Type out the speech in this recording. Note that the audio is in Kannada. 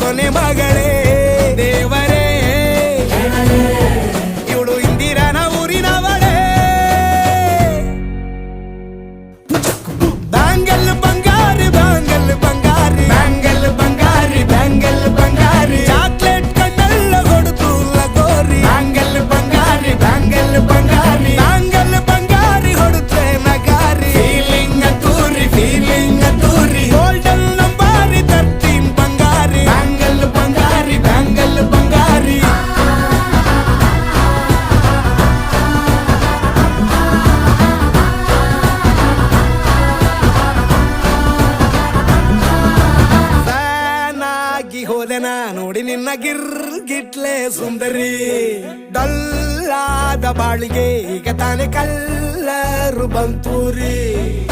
कोणी मागे ಹೋದೆ ನೋಡಿ ನಿನ್ನ ಗಿರ್ ಗಿಟ್ಲೆ ಸುಂದರಿ. ಡಲ್ಲಾದ ಬಾಳಿಗೆ ಈಗ ತಾನೆ ಕಲ್ಲರು ಬಂತೂರಿ.